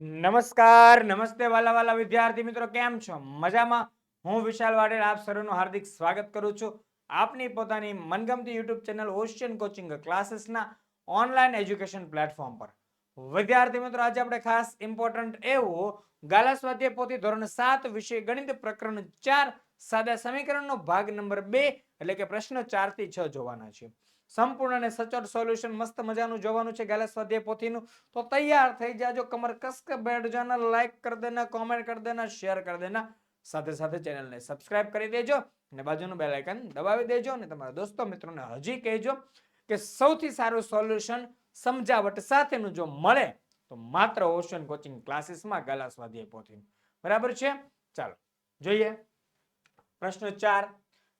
નમસ્કાર, નમસ્તે વાલા વાલા વિદ્યાર્થી મિત્રો, કેમ છો? મજામાં? હું વિશાલ વાડેલ આપ સર્વનું હાર્દિક સ્વાગત કરું છું. આપની પોતાની મનગમતી યુટ્યુબ ચેનલ ઓશિયન કોચિંગ ક્લાસીસના ઓનલાઈન એજ્યુકેશન પ્લેટફોર્મ પર. વિદ્યાર્થી મિત્રો, આજે આપણે ખાસ ઇમ્પોર્ટન્ટ એવું ગાલા સ્વાધ્યાય પોથી ધોરણ સાત વિષય ગણિત પ્રકરણ ચાર સાદા સમીકરણનો ભાગ નંબર બે, એટલે કે પ્રશ્ન ચારથી છ જોવાના છે. સંપૂર્ણ અને સચોટ સોલ્યુશન મસ્ત મજાનું જોવાનું છે ગેલા સ્વાધ્યાય પોથીનું. તો તૈયાર થઈ જાજો કમર કસક બેઠ જાના લાઈક કરી દેના કોમેન્ટ કરી દેના શેર કરી દેના. સાથે સાથે ચેનલને સબસ્ક્રાઇબ કરી દેજો અને બાજુનું બેલ આઇકન દબાવી દેજો અને તમારા દોસ્તો મિત્રોને હજી કહેજો કે સૌથી સારું સોલ્યુશન સમજાવટ સાથેનું જો મળે, તો માત્ર ઓશન કોચિંગ ક્લાસીસમાં ગાલા સ્વાધ્યાય પોથીનું. બરાબર છે? ચાલો, જોઈએ. પ્રશ્ન ચાર.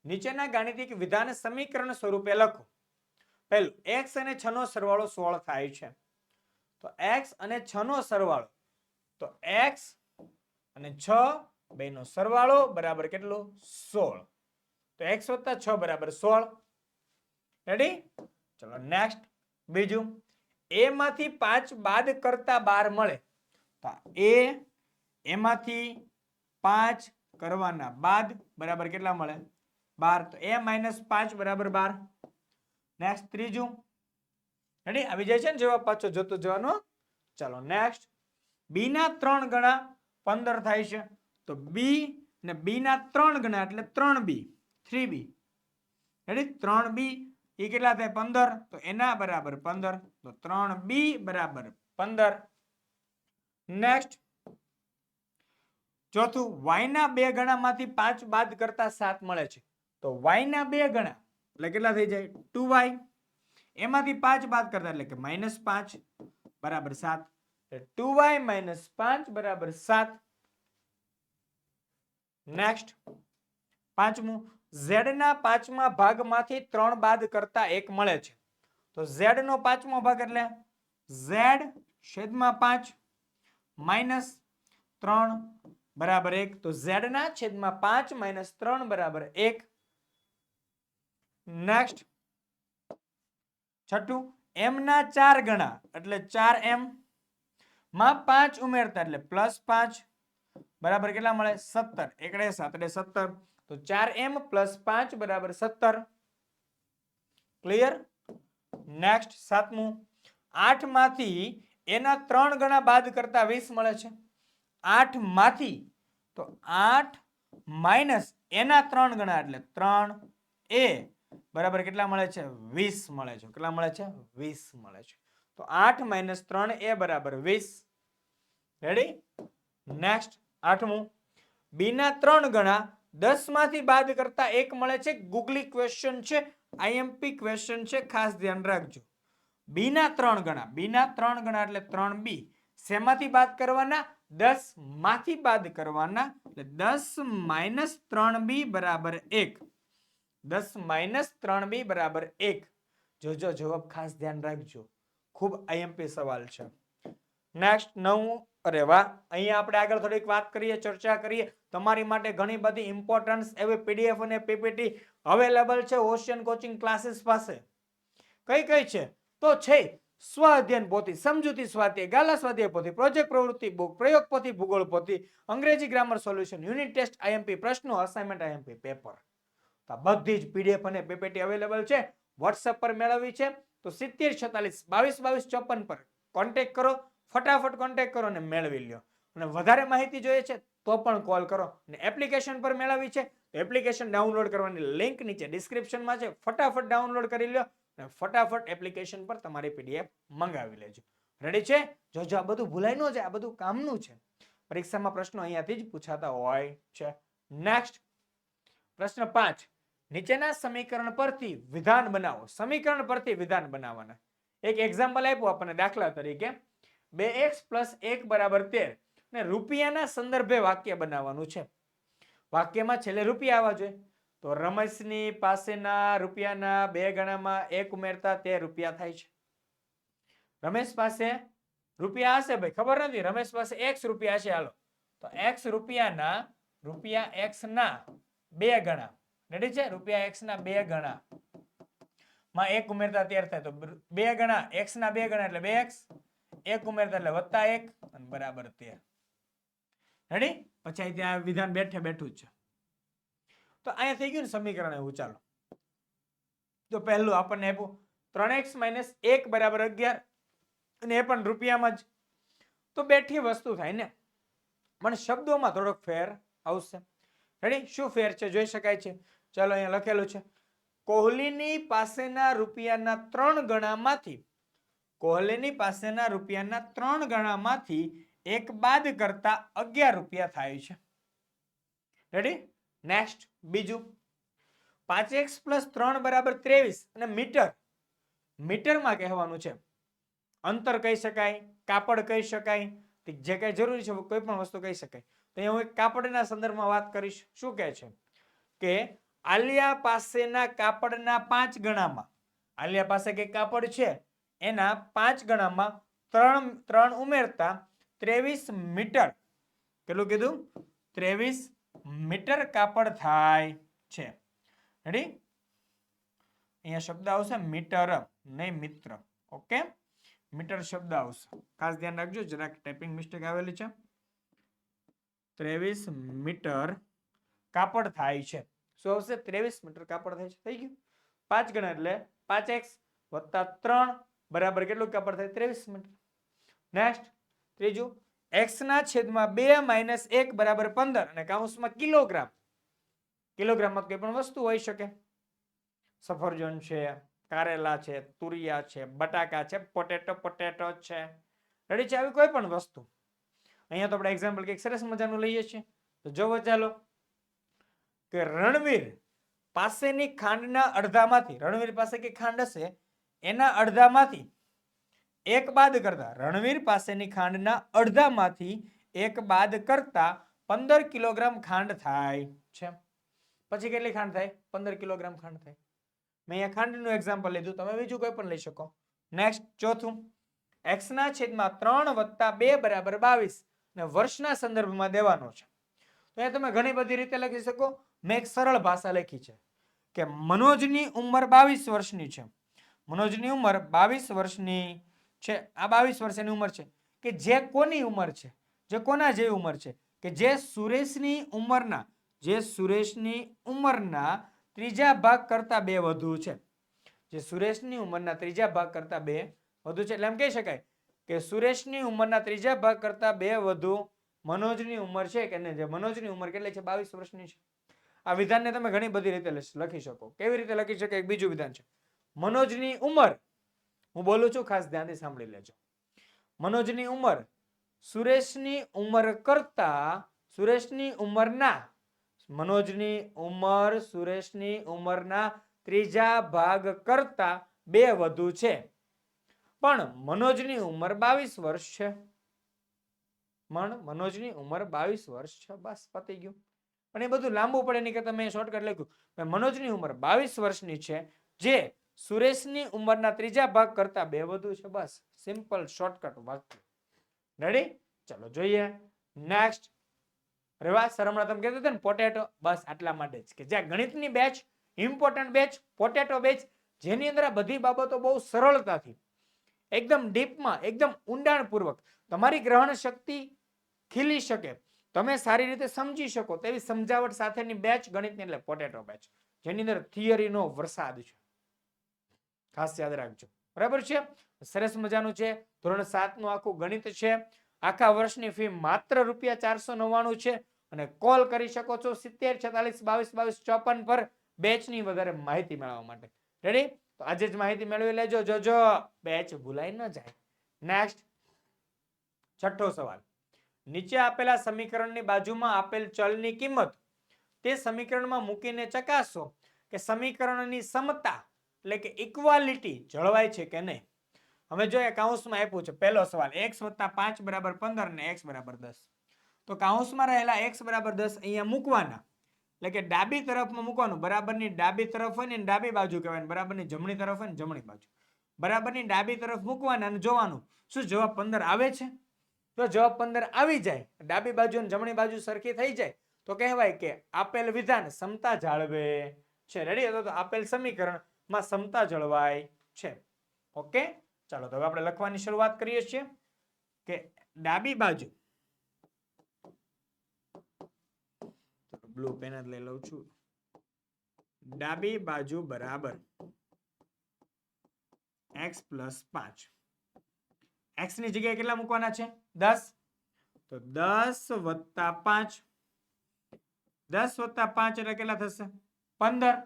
નીચેના ગાણિતિક વિધાન સમીકરણ સ્વરૂપે લખો. પહેલું, x અને 6 નો સરવાળો 16 થાય છે. તો x અને 6 નો સરવાળો, તો x અને 6 બેનો સરવાળો બરાબર કેટલો? 16 તો x વત્તા 6 બરાબર 16 રેડી ચલો નેક્સ્ટ બીજું. A માંથી 5 બાદ કરતા 12 મળે. તો a એમાંથી 5 કરવાના બાદ બરાબર કેટલા મળે? 12 તો a 5 બરાબર 12 નેક્સ્ટ ત્રીજું. રેડી આવી જાય છે ને? જવાબ પાછો જોતો જવાનો. ચાલો નેક્સ્ટ બી ના ત્રણ ગણા પંદર થાય છે. તો બી ને બી ના ત્રણ ગણા, એટલે ત્રણ બી થ્રી બી રેડી ત્રણ બી એ કેટલા થાય? પંદર. તો એના બરાબર પંદર. તો ત્રણ બી બરાબર પંદર. નેક્સ્ટ ચોથું વાય ના બે ગણામાંથી પાંચ બાદ કરતા સાત મળે છે. તો વાય ના બે ગણા એટલે કેટલા થઈ જાય? ટુ વાય એમાંથી પાંચ બાદ કરતા એટલે કે માઇનસ પાંચ બરાબર સાત. ટુ વાય માઇનસ પાંચ બરાબર સાત. નેક્સ્ટ પાંચમું. ઝેડ ના પાંચમા ભાગમાંથી ત્રણ બાદ કરતા એક મળે છે. તો ઝેડ નો પાંચમો ભાગ એટલે ઝેડ છેદમાં પાંચ માઇનસ ત્રણ બરાબર એક. તો ઝેડ ના છેદમાં પાંચ માઇનસ ત્રણ બરાબર એક. નેક્સ્ટ છઠ્ઠું એમ ના ચાર ગણા, એટલે ચાર એમ માં પાંચ ઉમેરતા, એટલે પ્લસ પાંચ. બરાબર કેટલા મળે? સત્તર. એકડે સાતડે સત્તર. તો ચાર એમ પ્લસ પાંચ બરાબર સત્તર. ક્લિયર નેક્સ્ટ સાતમું. આઠમાંથી એના ત્રણ ગણા બાદ કરતા વીસ મળે છે. આઠમાંથી તો આઠ માઇનસ એના ત્રણ ગણા, એટલે ત્રણ એ. બરાબર કેટલા મળે છે? વીસ મળે છે. કેટલા મળે છે? વીસ મળે છે. તો આઠ માઇનસ ત્રણ એ બરાબર વીસ. રેડી નેક્સ્ટ આઠમું. બી ના ત્રણ ગણા દસમાંથી બાદ કરતા એક મળે છે. ગુગલી ક્વેશ્ચન છે. આઈએમપી ક્વેશ્ચન છે. ખાસ ધ્યાન રાખજો. બી ના ત્રણ ગણા. બી ના ત્રણ ગણા એટલે ત્રણ બી શેમાંથી બાદ કરવાના? દસમાંથી બાદ કરવાના. એટલે દસ માઇનસ ત્રણ બી બરાબર એક. દસ માઇનસ ત્રણ બી બરાબર એક. જોજો જવાબ ખાસ ધ્યાન રાખજો. ખૂબ આઈએમપી સવાલ છે. નેક્સ્ટ નવું અરે વાહ, અહીંયા આપણે આગળ થોડીક વાત કરીએ, ચર્ચા કરીએ. તમારી માટે ઘણી બધી ઇમ્પોર્ટન્સ એવી પીડીએફ અને પીપીટી અવેલેબલ છે ઓશિયન કોચિંગ ક્લાસીસ પાસે. કઈ કઈ છે? તો છે સ્વ અધ્યયન પોથી, સમજૂતી સ્વાધ્યાય, ગાલા સ્વાધ્યાય પોથી પ્રોજેક્ટ પ્રવૃત્તિ બુક પ્રયોગ પોથી, ભૂગોળ પોથી, અંગ્રેજી grammar solution unit test IMP પ્રશ્નો અસાઇનમેન્ટ આઈએમપી પેપર તો બધી જ પીડીએફ અને પીપીટી અવેલેબલ છે. વોટ્સએપ પર મેળવવી છે. તો સિત્તેર છતાલીસ બાવીસ બાવીસ ચોપન પર કોન્ટેક કરો. ફટાફટ કોન્ટેક કરો અને મેળવી લ્યો. અને વધારે માહિતી જોઈએ છે તો પણ કોલ કરો. અને એપ્લિકેશન પર મેળવવી છે. એપ્લિકેશન ડાઉનલોડ કરવાની લિંક નીચે ડિસ્ક્રિપ્શનમાં છે. ફટાફટ ડાઉનલોડ કરી લ્યો અને ફટાફટ એપ્લિકેશન પર તમારી પીડીએફ મંગાવી લેજો. રેડી છે? જોજો આ બધું ભૂલાઈ ન જાય, આ બધું કામનું છે. પરીક્ષામાં પ્રશ્નો અહીંયાથી જ પૂછાતા હોય છે. નેક્સ્ટ પ્રશ્ન પાંચ. નીચેના સમીકરણ પરથી વિધાન બનાવો. સમીકરણ પરથી વિધાન બનાવવાના. એક એક્ઝામ્પલ આપ્યું આપણને દાખલા તરીકે. બે એક્સ પ્લસ એક બરાબર તેર. ને રૂપિયાના સંદર્ભે વાક્ય બનાવવાનું છે. વાક્યમાં છેલ્લે રૂપિયા આવવા જોઈએ. તો રમેશની પાસેના રૂપિયાના બે ગણામાં એક ઉમેરતા તેર રૂપિયા થાય છે. રમેશ પાસે રૂપિયા હશે ભાઈ, ખબર નથી. રમેશ પાસે એક્સ રૂપિયા છે, હાલો. તો એક્સ રૂપિયાના, રૂપિયા એક્સ ના બે ગણા. રેડી છે? રૂપિયા એક્સ ના બે ગણા. માં એક ઉમેરતા તેર થાય તો બે ગણા. એક્સ ના બે ગણા એટલે બે એક્સ એક ઉમેરતા એટલે વત્તા એક. અને બરાબર તેર. રેડી પછી ત્યાં વિધાન બેઠે બેઠું જ છે. તો અહીંયા થઈ ગયું ને સમીકરણ એવું, ચાલો. તો પહેલું આપણને આપ્યું, ત્રણ એક્સ માઇનસ એક બરાબર અગિયાર. અને એ પણ રૂપિયામાં જ. તો બેઠી વસ્તુ થાય ને. પણ શબ્દોમાં થોડોક ફેર આવશે. રેડી શું ફેર છે? જોઈ શકાય છે. ચાલો અહીંયા લખેલું છે. કોહલીની પાસેના રૂપિયાના ત્રણ ગણામાંથી, કોહલીની પાસેના રૂપિયાના ત્રણ ગણામાંથી એક બાદ કરતા અગિયાર રૂપિયા થાય છે. રેડી નેક્સ્ટ બીજું. પાંચ એક્સ પ્લસ ત્રણ બરાબર ત્રેવીસ અને મીટર. મીટરમાં કહેવાનું છે. અંતર કહી શકાય, કાપડ કહી શકાય, જે કાંઈ જરૂરી છે, કોઈ પણ વસ્તુ કહી શકાય. તો હું એક કાપડના સંદર્ભમાં વાત કરીશ. શું કહે છે? કે આલિયા પાસેના કાપડના પાંચ ગણામાં, આલિયા પાસે કે કાપડ છે? એના પાંચ ગણામાં ત્રણ ત્રણ ઉમેરતા ત્રેવીસ મીટર, કેટલું કીધું? ત્રેવીસ મીટર કાપડ થાય છે. રેડી અહીંયા શબ્દ આવશે મીટર, નહીં મિત્ર. ઓકે મીટર શબ્દ આવશે. ખાસ ધ્યાન રાખજો, જરાક ટાઈપિંગ મિસ્ટેક આવેલી છે. ત્રેવીસ મીટર કાપડ થાય છે. શું આવશે? ત્રેવીસ મીટર કાપડ થાય છે. થઈ ગયું. પાંચ ગણા એટલે પાંચ એક્સ વત્તા ત્રણ બરાબર કેટલું કાપડ થાય? ત્રેવીસ મીટર. નેક્સ્ટ ત્રીજું, એક્સ ના છેદમાં બે માઇનસ એક બરાબર પંદર અને કાઉન્સમાં કિલોગ્રામ. કિલોગ્રામમાં કોઈ પણ વસ્તુ હોઈ શકે. સફરજન છે, કારેલા છે, તુરિયા છે, બટાકા છે, પોટેટો પોટેટો છે. રેડી છે? આવી કોઈ પણ વસ્તુ. અહીંયા તો આપણે એક્ઝામ્પલ કંઈક સરસ મજાનું લઈએ છીએ. તો જોવો ચાલો કે રણવીર પાસેની ખાંડના અડધામાંથી, રણવીર પાસે કે ખાંડ હશે? એના અડધામાંથી એક બાદ કરતા, રણવીર પાસેની ખાંડના અડધામાંથી એક બાદ કરતા પંદર કિલોગ્રામ ખાંડ થાય. છે. પછી કેટલી ખાંડ થાય? પંદર કિલોગ્રામ ખાંડ થાય. મેં અહીંયા ખાંડનું એક્ઝામ્પલ લીધું. તમે બીજું કોઈ પણ લઈ શકો. નેક્સ્ટ ચોથું. એક્સના છેદમાં ત્રણ વત્તા બે બરાબર બાવીસ. ને વર્ષના સંદર્ભમાં દેવાનો છે. તો એ તમે ઘણી બધી રીતે લખી શકો. મેં એક સરળ ભાષા લખી છે કે મનોજની ઉંમર બાવીસ વર્ષની છે. મનોજની ઉંમર બાવીસ વર્ષની છે. આ બાવીસ વર્ષની ઉંમર છે કે જે કોની ઉંમર છે? જે કોના જેવી ઉંમર છે? કે જે સુરેશની ઉંમરના, જે સુરેશની ઉંમરના ત્રીજા ભાગ કરતા બે વધુ છે. જે સુરેશની ઉંમરના ત્રીજા ભાગ કરતા બે વધુ છે. એટલે એમ કહી શકાય કે સુરેશની ઉંમરના ત્રીજા ભાગ કરતા બે વધુ મનોજની ઉંમર છે કે જે મનોજની ઉંમર કેટલી છે? બાવીસ વર્ષની છે. આ વિધાનને તમે ઘણી બધી રીતે લખી શકો. કેવી રીતે લખી શકે? એક બીજું વિધાન છે. મનોજની ઉંમર, હું બોલું છું, ખાસ ધ્યાનથી સાંભળી લેજો. મનોજની ઉંમર, સુરેશની ઉંમર કરતા, સુરેશની ઉંમરના, મનોજની ઉંમર, સુરેશની ઉંમરના ત્રીજા ભાગ કરતા બે વધુ છે. પણ મનોજની ઉંમર બાવીસ વર્ષ છે. પણ મનોજની ઉંમર બાવીસ વર્ષ છે. બસ, પતી ગયું. પણ એ બધું લાંબુ પડે નહીં કે તમે શોર્ટકટ લખ્યું. મનોજની ઉંમર બાવીસ વર્ષની છે, જે સુરેશની ઉંમરના ત્રીજા ભાગ કરતા બે વધુ છે. બસ સિમ્પલ શોર્ટકટ વાક્ય. રેડી ચલો જોઈએ. નેક્સ્ટ રેવા સર હમણાં તમે કહેતા હતા ને પોટેટો બસ, આટલા માટે જ કે જ્યાં ગણિતની batch important batch potato batch જેની અંદર આ બધી બાબતો બહુ સરળતાથી એકદમ ડીપમાં, એકદમ ઊંડાણપૂર્વક. તમારી ગ્રહણ શક્તિ ખીલી શકે. તમે સારી રીતે સમજી શકો તેવી સમજાવટ સાથેની બેચ ગણિતની એટલે પોટેટો બેચ જેની અંદર થિયરીનો વરસાદ છે. ખાસ યાદ રાખજો. બરાબર છે? સરસ મજાનું છે. ધોરણ સાતનું આખું ગણિત છે. આખા વર્ષની ફી માત્ર રૂપિયા ચારસો નવ્વાણું છે. અને કોલ કરી શકો છો સિત્તેર, છેતાલીસ, બાવીસ બાવીસ, ચોપન પર બેચની વધારે માહિતી મેળવવા માટે. રેડી તો આજે જ માહિતી મેળવી લેજો. જોજો બેચ ભૂલાઈ ન જાય. નેક્સ્ટ છઠ્ઠો સવાલ. નીચે આપેલા સમીકરણની બાજુમાં આપેલ ચલની કિંમત, તે સમીકરણમાં મૂકીને ચકાસો કે સમીકરણની સમતા, એટલે કે ઇક્વાલિટી જળવાય છે કે નહીં? હવે જો એ કાઉન્સમાં આપ્યું છે, પહેલો સવાલ એક્સ વત્તા પાંચ બરાબર પંદર ને એક્સ બરાબર દસ. તો કાઉન્સમાં રહેલા એક્સ બરાબર દસ અહીંયા મૂકવાના. એટલે કે ડાબી તરફમાં મૂકવાનું, બરાબરની ડાબી તરફ હોય ને ડાબી બાજુ કહેવાય, બરાબરની જમણી તરફ હોય ને જમણી બાજુ. બરાબરની ડાબી તરફ મૂકવાના અને જોવાનું. શું જવાબ પંદર આવે છે? જો જવાબ પંદર આવી જાય. ડાબી બાજુ અને જમણી બાજુ સરખી થઈ જાય. તો કહેવાય કે આપેલ વિધાન સમતા જાળવે છે. રેડી તો આપેલ સમીકરણમાં સમતા જળવાય છે. ઓકે ચાલો, તો હવે આપણે લખવાની શરૂઆત કરીએ છીએ કે ડાબી બાજુ બ્લુ પેન જ લઈ લઉં છું. ડાબી બાજુ બરાબર. એક્સ પ્લસ પાંચ. એક્સની જગ્યાએ કેટલા મૂકવાના છે? દસ. તો દસ વત્તા પાંચ. દસ વત્તા પાંચ એટલે કેટલા થશે? પંદર.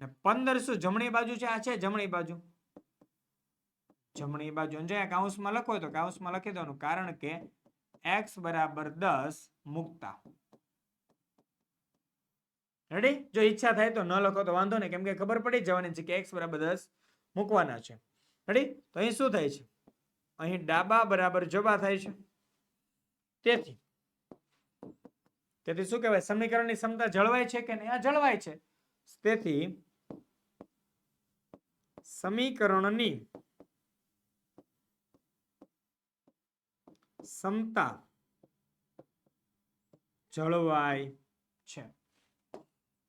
ને પંદર શું જમણી બાજુ છે? આ છે જમણી બાજુ. જમણી બાજુ. જો કાઉન્સમાં લખો તો કાઉન્સમાં લખી દેવાનું. કારણ કે એક્સ બરાબર દસ મૂકતા. રેડી જો ઈચ્છા થાય તો ન લખો તો વાંધો નહીં. કેમ કે ખબર પડી જવાની છે કે એક્સ બરાબર દસ મૂકવાના છે. રેડી તો અહીં શું થાય છે? અહીં ડાબા બરાબર જબા થાય છે. તેથી તેથી શું કહેવાય? સમીકરણની ક્ષમતા જળવાય છે કે નહીં? આ જળવાય છે. તેથી, સમીકરણની ક્ષમતા જળવાય છે.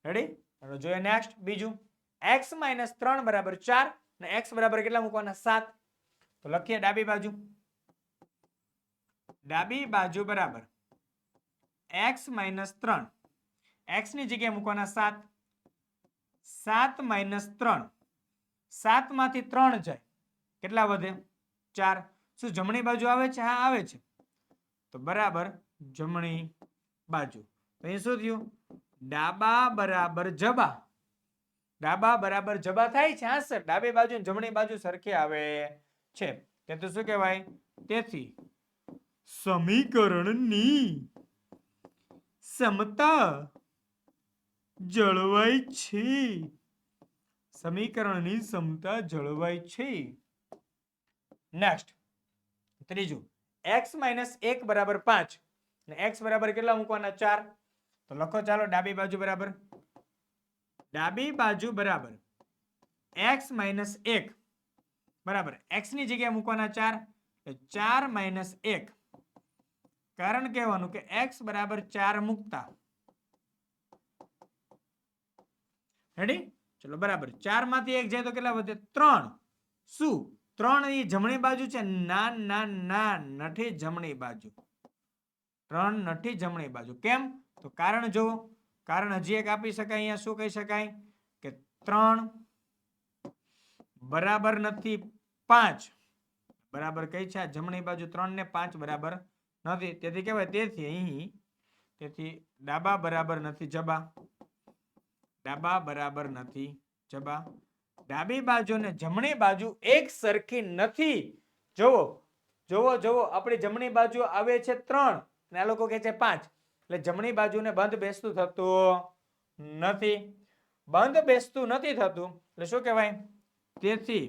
રેડી ચાલો જોઈએ નેક્સ્ટ બીજું. X માઇનસ ત્રણ બરાબર ચાર ને x બરાબર કેટલા મૂકવાના? સાત. તો લખીએ ડાબી બાજુ. ડાબી બાજુ બરાબર. X માઇનસ ત્રણ. X ની જગ્યાએ મૂકવાના સાત. સાત માઇનસ ત્રણ. સાતમાંથી ત્રણ જાય. કેટલા વધે? ચાર. શું જમણી બાજુ આવે છે? હા, આવે છે. તો બરાબર જમણી બાજુ. તો અહીં શું થયું? ડાબા બરાબર જબા. ડાબા બરાબર જબા થાય છે આન્સર સર. ડાબી બાજુ જમણી બાજુ સરખી આવે છે. તે તો શું કહેવાય? તેથી સમીકરણની સમતા જળવાય છે. સમીકરણની સમતા જળવાય છે. નેક્સ્ટ ત્રીજું. X માઇનસ એક બરાબર પાંચ. ને x બરાબર કેટલા મૂકવાના? ચાર. તો લખો ચાલો ડાબી બાજુ બરાબર. ડાબી બાજુ બરાબર. એક્સ માઇનસ એક. બરાબર. એક્સની જગ્યાએ મૂકવાના ચાર. ચાર માઇનસ એક. કારણ કહેવાનું કે એક્સ બરાબર ચાર મૂકતા. રેડી ચલો બરાબર. ચારમાંથી એક જાય તો કેટલા વધે? ત્રણ. શું? ત્રણ એ જમણી બાજુ છે? ના ના ના નથી જમણી બાજુ. ત્રણ નથી જમણી બાજુ. કેમ? તો કારણ જુઓ કારણ હજી એક આપી શકાય, અહીંયા શું કહી શકાય? કે ત્રણ બરાબર નથી, પાંચ. બરાબર કઈ છે? જમણી બાજુ ત્રણ ને પાંચ બરાબર નથી. તેથી કહેવાય તેથી અહીં, તેથી ડાબા બરાબર નથી, જબા. ડાબા બરાબર નથી, જબા. ડાબી બાજુ ને જમણી બાજુ એક સરખી નથી. જોવો જોવો જોવો. આપણી જમણી બાજુ આવે છે ત્રણ અને આ લોકો કહે છે પાંચ. એટલે જમણી બાજુને બંધ બેસતું થતું નથી. બંધ બેસતું નથી થતું, એટલે શું કહેવાય? તેથી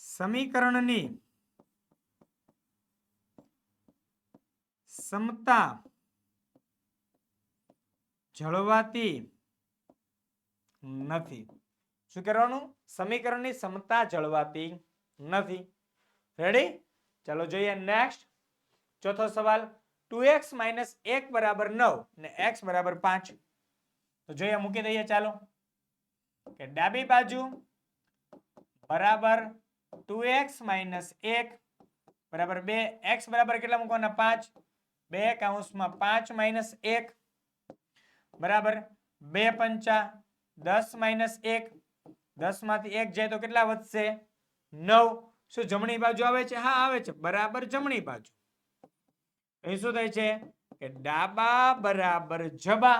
સમીકરણની સમતા જળવાતી નથી. શું કરવાનું? સમીકરણની સમતા જળવાતી નથી. રેડી ચાલો જોઈએ નેક્સ્ટ ચોથો સવાલ. ટુ એક્સ માઇનસ એક બરાબર નવ ને એક્સ બરાબર પાંચ. તો જોઈએ મૂકી દઈએ ચાલો. કે ડાબી બાજુ બરાબર ટુ એક્સ માઇનસ એક બરાબર બે, એક્સ બરાબર કેટલા મૂકવાના? પાંચ. બે કાઉન્સમાં પાંચ માઇનસ એક બરાબર બે પંચા દસ માઇનસ એક. દસમાંથી એક જાય તો કેટલા વધશે? નવ. શું જમણી બાજુ આવે છે? હા, આવે છે. બરાબર જમણી બાજુ. અહીં શું થાય છે? કે ડાબા બરાબર જબા.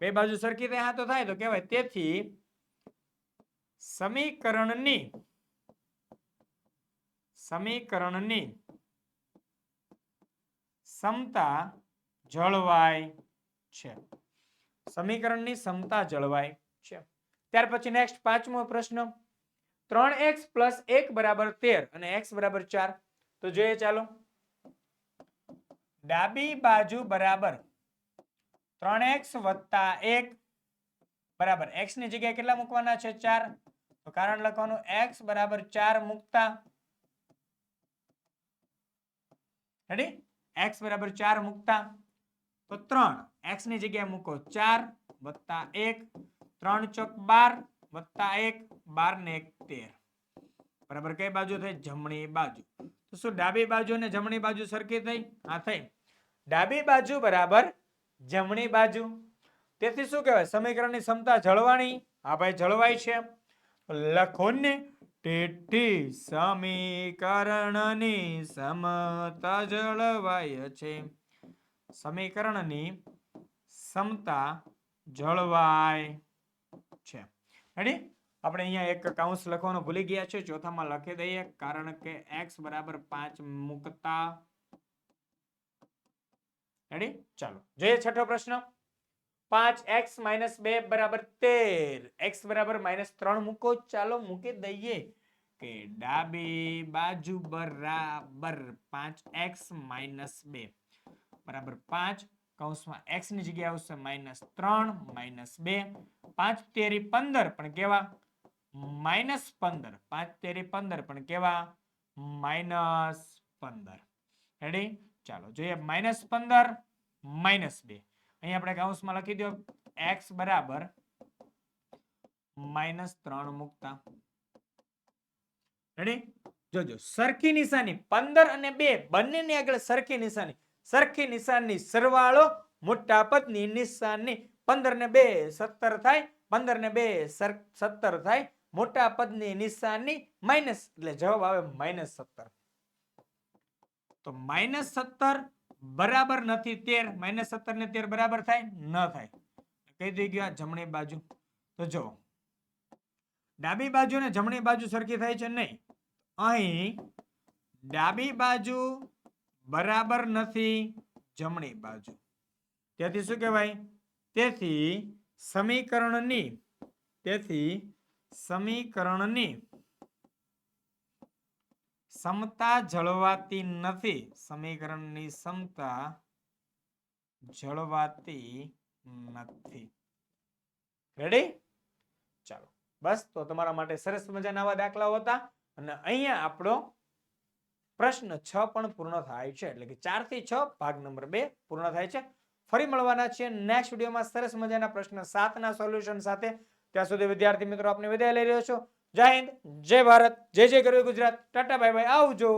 બે બાજુ સરખી થાય, હા તો થાય તો કહેવાય. તેથી સમીકરણની સમીકરણની સમતા જળવાય છે. સમીકરણની સમતા જળવાય છે. ત્યાર પછી નેક્સ્ટ પાંચમો પ્રશ્ન. ત્રણ એક્સ પ્લસ એક બરાબર તેર અને એક્સ બરાબર ચાર. તો જોઈએ ચાલો. ડાબી બાજુ બરાબર ત્રણ એક્સ વત્તા એક બરાબર. એક્સની જગ્યાએ કેટલા મૂકવાના છે? ચાર. તો કારણ લખવાનું એક્સ બરાબર ચાર મૂકતા. રેડી એક્સ બરાબર ચાર મૂકતા. તો ત્રણ. એક્સની જગ્યાએ મૂકો. ચાર વત્તા એક. ત્રણ ચોક બાર વત્તા એક. બાર ને એક તેર. બરાબર કઈ બાજુ થઈ? જમણી બાજુ. તો શું ડાબી બાજુ અને જમણી બાજુ સરખી થઈ? હા, થઈ. ડાબી બાજુ બરાબર, જમણી બાજુ. તેથી શું કહેવાય? સમીકરણની ક્ષમતા જળવાણી. હા ભાઈ, જળવાય છે. લખો ને તેથી સમીકરણની સમતા જળવાય છે. સમીકરણની ક્ષમતા જળવાય છે. રેડી આપણે અહીંયા એક કાઉન્સ લખવાનું ભૂલી ગયા છે. ચોથામાં લખી દઈએ, કારણ કે x બરાબર પાંચ મૂકતા રેડી ચાલો. જોઈએ છઠ્ઠો પ્રશ્ન. પાંચ એક્સ માઇનસ બે બરાબર તેર. એક્સ બરાબર માઇનસ ત્રણ મૂકો. ચાલો મૂકી દઈએ કે ડાબી બાજુ બરાબર પાંચ એક્સ માઇનસ બે. બરાબર પાંચ કૌંસમાં એક્સની જગ્યાએ આવશે માઇનસ ત્રણ માઇનસ બે. પાંચ તેરી પંદર, પણ કેવા? માઇનસ પંદર. પાંચ તેરી પંદર, પણ કેવા? માઇનસ પંદર. રેડી ચાલો જોઈએ માઇનસ પંદર, માઇનસ બે. અહીં આપણે કૌંસમાં લખી દો, એક્સ બરાબર માઇનસ ત્રણ મૂકતા. રેડી જોજો સરખી નિશાની, પંદર અને બે, બંનેની આગળ સરખી નિશાની. સરખી નિશાનની સરવાળો મોટા પદની નિશાનની. પંદર ને બે સત્તર થાય, પંદર ને બે સત્તર થાય, મોટા પદની નિશાનની માઇનસ, એટલે જવાબ આવે માઇનસ સત્તર. તો માઇનસ સત્તર બરાબર નથી તેર માઇનસ સત્તર ને તેર બરાબર થાય, ન થાય. કઈ દઈ ગયા જમણી બાજુ. તો જો ડાબી બાજુ ને જમણી બાજુ સરખી થાય છે નહીં. અહીં ડાબી બાજુ બરાબર નથી, જમણી બાજુ. તેથી શું કહેવાય? તેથી સમીકરણની તેથી સમીકરણની સમતા જળવાતી નથી. સમીકરણની સમતા જળવાતી નથી. રેડી ચાલો. બસ, તો તમારા માટે સરસ મજાના આવા દાખલાઓ હતા. અને અહીંયા આપણો પ્રશ્ન છ પણ પૂર્ણ થાય છે. એટલે કે ચારથી છ ભાગ નંબર બે પૂર્ણ થાય છે. ફરી મળવાના છે નેક્સ્ટ વિડીયોમાં સરસ મજાના પ્રશ્ન સાતના સોલ્યુશન સાથે. ત્યાં સુધી વિદ્યાર્થી મિત્રો આપને વિદાય લઈ રહ્યો છો. જય હિન્દ જય ભારત જય જય ગરવી ગુજરાત ટાટા બાય બાય આવજો.